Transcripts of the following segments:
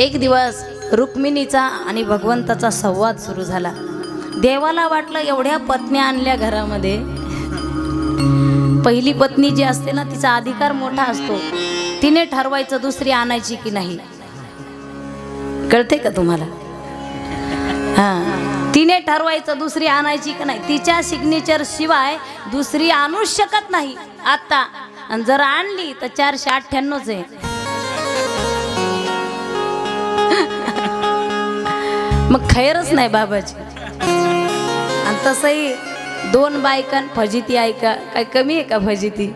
एक दिवस रुक्मिणीचा आणि भगवंताचा संवाद सुरू झाला. देवाला वाटलं एवढ्या पत्न्या आणल्या घरामध्ये. पहिली पत्नी जी असते ना तिचा अधिकार मोठा असतो. तिने ठरवायचं दुसरी आणायची की नाही. कळते का तुम्हाला? हा. तिने ठरवायचं दुसरी आणायची की नाही. तिच्या सिग्नेचर शिवाय दुसरी आणूच शकत नाही. आता आणि जर आणली तर चारशे अठ्ठ्याण्णवच आहे. मग खैरच नाही बाबाजी. आणि तसंही दोन बायकां फजिती ऐका काय कमी आहे का फजिती?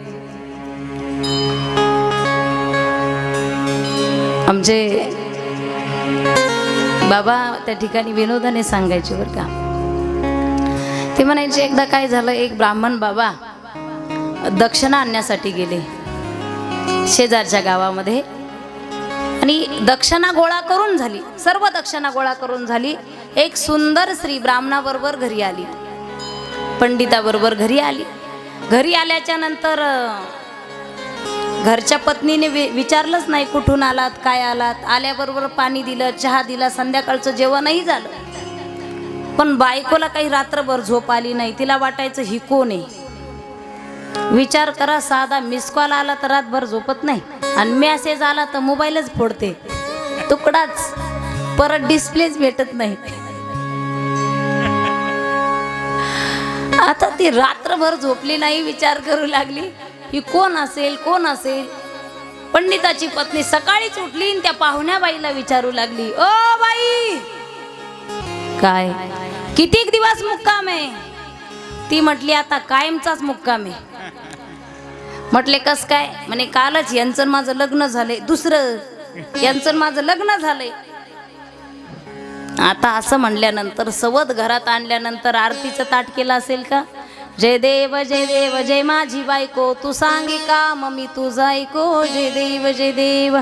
आमचे बाबा त्या ठिकाणी विनोदाने सांगायचे बरं का. ते म्हणायचे एकदा काय झालं एक ब्राह्मण बाबा दक्षिणा आणण्यासाठी गेले. शेजारच्या गावामध्ये आणि दक्षिणा गोळा करून झाली. सर्व दक्षिणा गोळा करून झाली. एक सुंदर स्त्री ब्राह्मणाबरोबर घरी आली. पंडिताबरोबर घरी आली. घरी आल्याच्यानंतर घरच्या पत्नीने वि विचारलंच नाही कुठून आलात काय आलात. आल्याबरोबर पाणी दिलं चहा दिला संध्याकाळचं जेवणही झालं. पण बायकोला काही रात्रभर झोप आली नाही. तिला वाटायचं ही कोण आहे? विचार करा साधा मिस कॉल आला तर रातभर झोपत नाही. आणि मेसेज आला तर मोबाईलच फोडते. तुकडाच. परत डिस्प्लेच भेटत नाही. आता ती रात्रभर झोपली नाही विचार करू लागली. ही कोण असेल कोण असेल? पंडिताची पत्नी सकाळीच उठली आणि त्या पाहुण्या बाईला विचारू लागली ओ बाई! काय? कितीक दिवस मुक्काम आहे? ती म्हटली आता कायमचाच मुक्काम आहे. म्हटले कस काय? म्हणे कालच यांचं माझं लग्न झालंय दुसरं यांचं माझं लग्न झालंय. आता असं म्हणल्यानंतर सवत घरात आणल्यानंतर आरतीचं ताट केलं असेल का? जय देव जय देव जय माझी बायको तू सांगे का मम्मी तुझा ऐको? जय देव जय देव.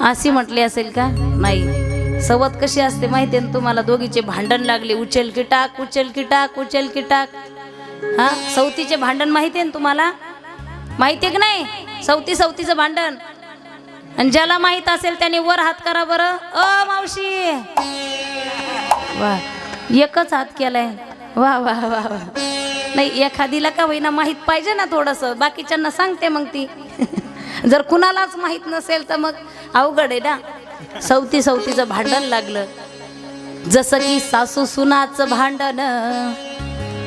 अशी म्हटली असेल का? नाही. सवत कशी असते माहिती आहे ना तुम्हाला? दोघीचे भांडण लागले. उचल की टाक उचल की टाक उचल की टाक. हा? सवतीचे भांडण माहिती आहे ना तुम्हाला? माहिती आहे की नाही? सवती सवतीचं भांडण. आणि ज्याला माहीत असेल त्याने वर हात करा बरं. अ मावशी! वा एकच हात केलाय. वा वा वा वा. नाही एखादीला का होईना माहीत पाहिजे ना थोडंसं. बाकीच्यांना सांगते मग ती. जर कुणालाच माहीत नसेल तर मग अवघड आहे ना. सवती सवतीचं भांडण लागलं. जसं की सासू सुनाचं भांडण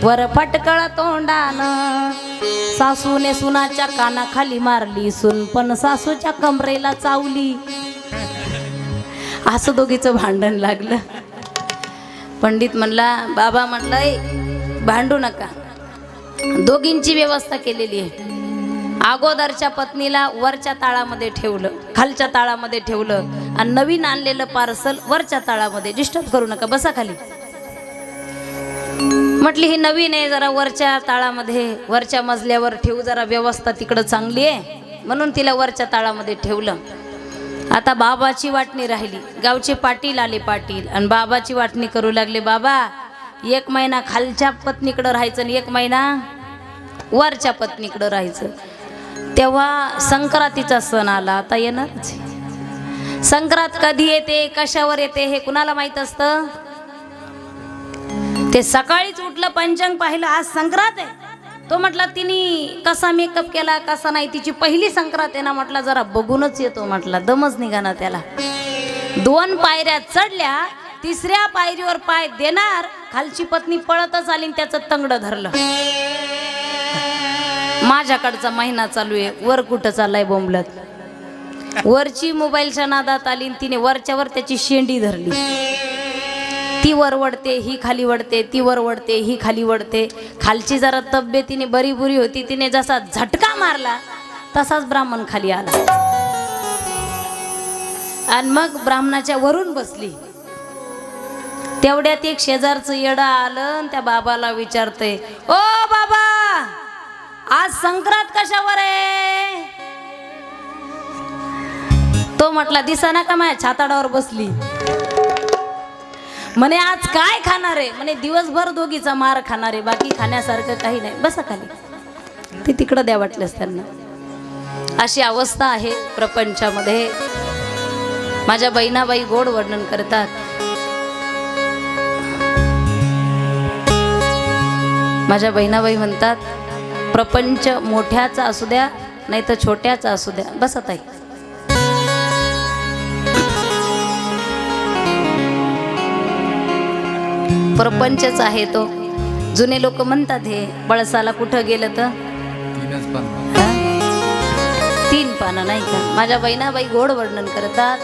वर फटकळ तोंडान. सासूने सुनाच्या कानाखाली मारली सून पण सासूच्या कमरेला चावली. असं दोघीचं भांडण लागलं. पंडित म्हणला बाबा म्हणलाय भांडू नका. दोघींची व्यवस्था केलेली आहे. अगोदरच्या पत्नीला वरच्या ताळामध्ये ठेवलं खालच्या ताळामध्ये ठेवलं आणि नवीन आणलेलं पार्सल वरच्या ताळामध्ये डिस्टर्ब करू नका बसा खाली. म्हटली ही नवीन आहे जरा वरच्या ताळामध्ये वरच्या मजल्यावर ठेवू जरा व्यवस्था तिकडं चांगली आहे. म्हणून तिला वरच्या ताळामध्ये ठेवलं. आता बाबाची वाटणी राहिली. गावचे पाटील आले पाटील आणि बाबाची वाटणी करू लागले बाबा एक महिना खालच्या पत्नीकडं राहायचं आणि एक महिना वरच्या पत्नीकडं राहायचं. तेव्हा संक्रांतीचा सण आला आता येणारच संक्रांत कधी येते कशावर येते हे कुणाला माहीत असतं? ते सकाळीच उठलं पंचांग पाहिलं आज संक्रांत आहे. तो म्हटला तिने कसा मेकअप केला कसा नाही तिची पहिली संक्रांत आहे ना म्हटला जरा बघूनच येतो म्हटला दमच निघाना त्याला. दोन पायऱ्या चढल्या तिसऱ्या पायरीवर पाय देणार खालची पत्नी पळतच आली त्याचं तंगड धरलं. माझ्याकडचा महिना चालू आहे. वर कुठं चाललाय बोंबलत? वरची मोबाईलच्या नादात आली तिने वरच्यावर त्याची शेंडी धरली. ती वर वडते ही खाली वडते ती वर वडते ही खाली वडते खालची जरा तब्येतीने बरी बुरी होती. तिने जसा झटका मारला तसाच ब्राह्मण खाली आला. आणि मग ब्राह्मणाच्या वरून बसली. तेवढ्यात एक शेजारचं येडा आलं त्या बाबाला विचारते ओ बाबा आज संक्रांत कशावर आहे? तो म्हटला दिसा ना का माझ्या छाताडावर बसली. म्हणे आज काय खाणार आहे? म्हणे दिवसभर दोघीचा मार खाणार आहे बाकी खाण्यासारखं काही नाही. बसा खाली. ते तिकडं द्या वाटलंच त्यांना. अशी अवस्था आहे प्रपंचामध्ये. माझ्या बहिणाबाई गोड वर्णन करतात. माझ्या बहिणाबाई म्हणतात प्रपंच मोठ्याचा असू द्या नाही तर छोट्याचा असू द्या. बस आता प्रपंचच आहे तो. जुने लोक म्हणतात हे बळसाला कुठं गेलं तर? तीन पानं नाही का? माझ्या बहिणाबाई गोड वर्णन करतात.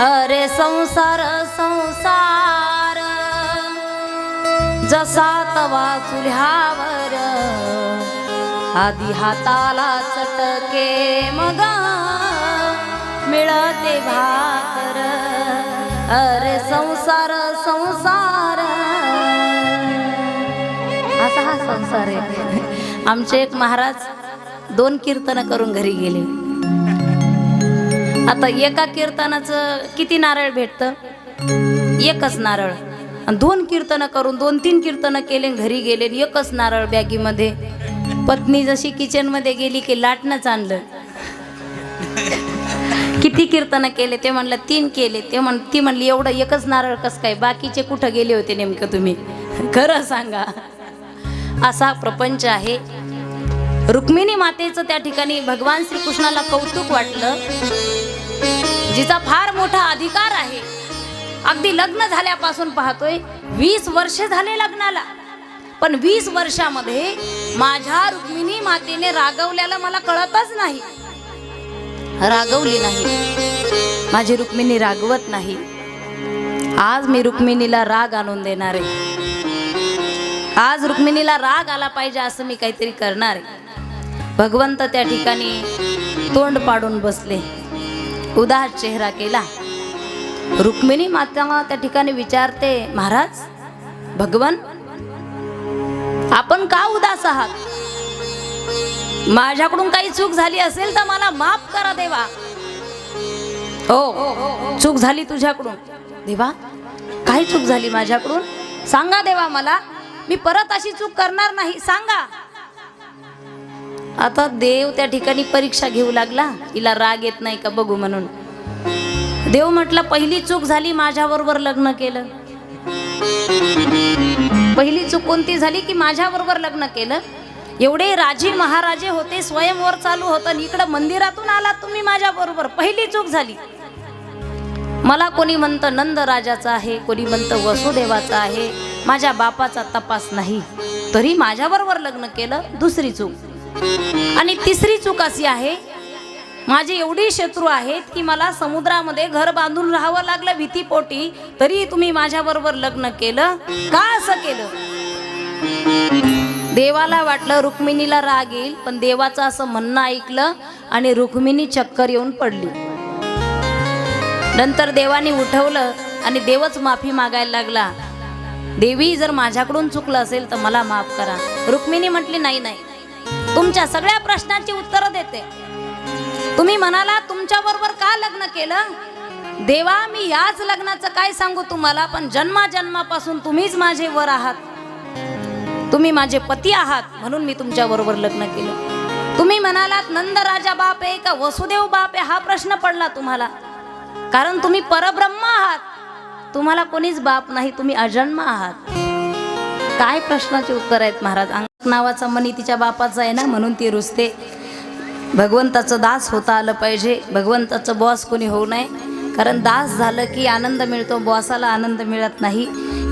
अरे संसार संसार जसा तवा चुल्ह्यावर आधी हाताला चटके मग मिळते भाकर. अरे संसार संसार. असा हा संसार आहे. आमचे एक महाराज दोन कीर्तन करून घरी गेले. आता एका कीर्तनाचं किती नारळ भेटतं? एकच नारळ. आणि दोन कीर्तनं करून दोन तीन कीर्तनं केले आणि घरी गेले आणि एकच नारळ बॅगीमध्ये. पत्नी जशी किचनमध्ये गेली की लाटणंच आणलं. किती कीर्तनं केले ते म्हणलं तीन केले. ते म्हण ती म्हणली एवढं एकच नारळ कसं काय? बाकीचे कुठं गेले होते नेमकं तुम्ही? खरं सांगा. असा प्रपंच आहे. रुक्मिणी मातेचं त्या ठिकाणी भगवान श्रीकृष्णाला कौतुक वाटलं जिचा फार मोठा अधिकार आहे. अगदी लग्न झाल्यापासून पाहतोय वीस वर्ष झाले लग्नाला. पण वीस वर्षामध्ये माझ्या रुक्मिणी मातेने रागवल्याला मला कळतच नाही. रागवली नाही. माझी रुक्मिणी रागवत नाही. आज मी रुक्मिणीला राग आणून देणार आहे. आज रुक्मिणीला राग आला पाहिजे असं मी काहीतरी करणार आहे. भगवंत त्या ठिकाणी तोंड पाडून बसले. उदास चेहरा केला. रुक्मिणी माता त्या ठिकाणी विचारते महाराज भगवान आपण का उदास आहात? माझ्याकडून काही चूक झाली असेल तर मला माफ करा देवा. हो चूक झाली तुझ्याकडून. देवा काय चूक झाली माझ्याकडून? सांगा देवा मला. मी परत अशी चूक करणार नाही. सांगा. आता देव त्या ठिकाणी परीक्षा घेऊ लागला. तिला राग येत नाही का बघू म्हणून. देव म्हटलं पहिली चूक झाली माझ्याबरोबर लग्न केलं. पहिली चूक कोणती झाली की माझ्याबरोबर लग्न केलं? एवढे राजे महाराजे होते स्वयंवर चालू होतं आणि इकडं मंदिरातून आलात तुम्ही माझ्याबरोबर. पहिली चूक झाली. मला कोणी म्हणतं नंद राजाचा आहे कोणी म्हणतं वसुदेवाचा आहे. माझ्या बापाचा तपास नाही. तरी माझ्याबरोबर लग्न केलं दुसरी चूक. आणि तिसरी चूक अशी आहे माझे एवढी शत्रू आहेत की मला समुद्रामध्ये घर बांधून राहावं लागलं भीतीपोटी तरी तुम्ही माझ्याबरोबर लग्न केलं? का असं केलं? देवाला वाटलं रुक्मिणीला राग येईल पण देवाचं असं म्हणणं ऐकलं आणि रुक्मिणी चक्कर येऊन पडली. नंतर देवाने उठवलं आणि देवच माफी मागायला लागला. देवी जर माझ्याकडून चुकलं असेल तर मला माफ करा. रुक्मिणी म्हटली नाही नाही. तुमच्या सगळ्या प्रश्नांची उत्तरं देते. तुम्ही म्हणाला तुमच्या बरोबर का लग्न केलं? देवा मी याच लग्नाचं काय सांगू तुम्हाला? पण जन्मा जन्मापासून तुम्हीच माझे वर आहात. तुम्ही माझे पती आहात म्हणून मी तुमच्या बरोबर लग्न केलं. तुम्ही म्हणालात नंद राजा बाप आहे का वसुदेव बाप? आहे हा प्रश्न पडला तुम्हाला. कारण तुम्ही परब्रह्म आहात. तुम्हाला कोणीच बाप नाही तुम्ही अजन्म आहात. काय प्रश्नाचे उत्तर आहेत महाराज? अंग नावाचा मनी तिच्या बापाचा आहे ना म्हणून ती रुसते. भगवंताचं दास होता आलं पाहिजे. भगवंताचं बॉस कोणी होऊ नये. कारण दास झालं की आनंद मिळतो बॉसाला आनंद मिळत नाही.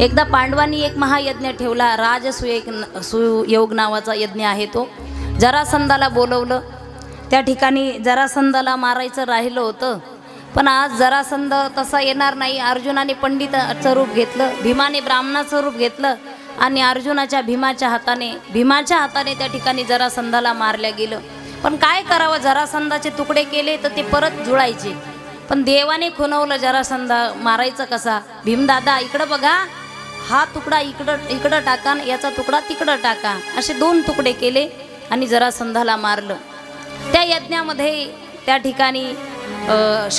एकदा पांडवांनी एक महायज्ञ ठेवला राजसुयोग सुयोग नावाचा यज्ञ आहे तो. जरासंधाला बोलवलं. त्या ठिकाणी जरासंधाला मारायचं राहिलं होतं. पण आज जरासंध तसा येणार नाही. अर्जुनाने पंडिताचं रूप घेतलं भीमाने ब्राह्मणाचं रूप घेतलं आणि अर्जुनाच्या भीमाच्या हाताने भीमाच्या हाताने त्या ठिकाणी जरासंधाला मारल्या गेलं. पण काय करावं? जरासंधाचे तुकडे केले तर ते परत जुळायचे. पण देवाने खुनवलं जरासंधा मारायचं कसा? भीमदादा इकडं बघा. हा तुकडा इकडं इकडं टाका याचा तुकडा तिकडं टाका. असे दोन तुकडे केले आणि जरासंधाला मारलं. त्या यज्ञामध्ये त्या ठिकाणी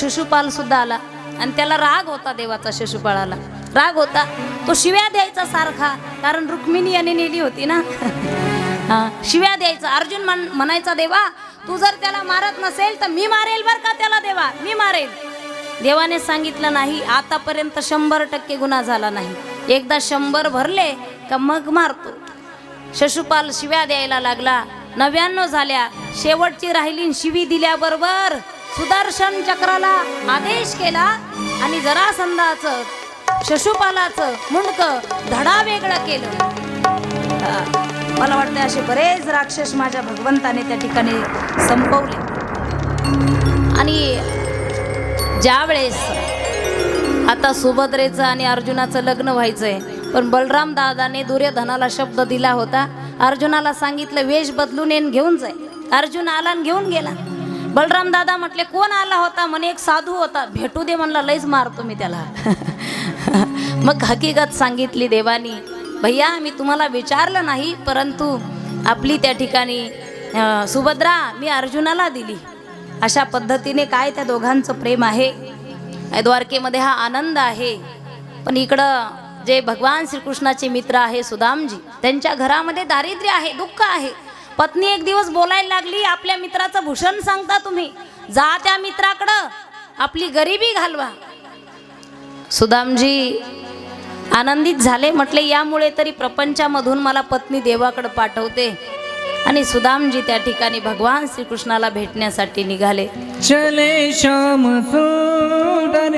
शिशुपालसुद्धा आला आणि त्याला राग होता देवाचा शिशुपाळाला. राग होता. तो शिव्या द्यायचा सारखा कारण रुक्मिणी याने नेली होती ना. शिव्या द्यायचा. अर्जुन म्हण म्हणायचा देवा तू जर त्याला मारत नसेल तर मी मारेल बर का त्याला देवा? मी मारेल. देवाने सांगितलं नाही. आतापर्यंत शंभर टक्के गुन्हा झाला नाही. एकदा शंभर भरले का मग मारतो. शशुपाल शिव्या द्यायला लागला. नव्याण्णव झाल्या. शेवटची राहिली शिवी दिल्याबरोबर सुदर्शन चक्राला आदेश केला आणि जरासंधाचं शशुपालाचं मुंडक धडा वेगळं केलं. मला वाटतं असे बरेच राक्षस माझ्या भगवंताने त्या ठिकाणी संपवले. आणि ज्यावेळेस आता सुभद्रेचं आणि अर्जुनाचं लग्न व्हायचं आहे पण बलराम दादाने दुर्योधनाला शब्द दिला होता. अर्जुनाला सांगितलं वेश बदलून येऊन घेऊन जाय. अर्जुन आला आणि घेऊन गेला. बलराम दादा म्हटले कोण आला होता? म्हणे एक साधू होता. भेटू दे म्हणला लईच मारतो मी त्याला. मग हकीकत सांगितली देवानी भैया मी तुम्हाला विचारलं नाही परंतु आपली त्या ठिकाणी सुभद्रा मी अर्जुनाला दिली. अशा पद्धतीने काय त्या दोघांचं प्रेम आहे? द्वारकेमध्ये हा आनंद आहे. पण इकडं जे भगवान श्रीकृष्णाचे मित्र आहे सुदामजी त्यांच्या घरामध्ये दारिद्र्य आहे दुःख आहे. पत्नी एक दिवस बोलायला लागली आपल्या मित्राचं भूषण सांगता तुम्ही. जा त्या मित्राकडं. आपली गरिबी घालवा. सुदामजी आनंदित झाले म्हटले यामुळे तरी प्रपंचामधून मला पत्नी देवाकडे पाठवते. आणि सुदामजी त्या ठिकाणी भगवान श्रीकृष्णाला भेटण्यासाठी निघाले. चले श्याम सुदा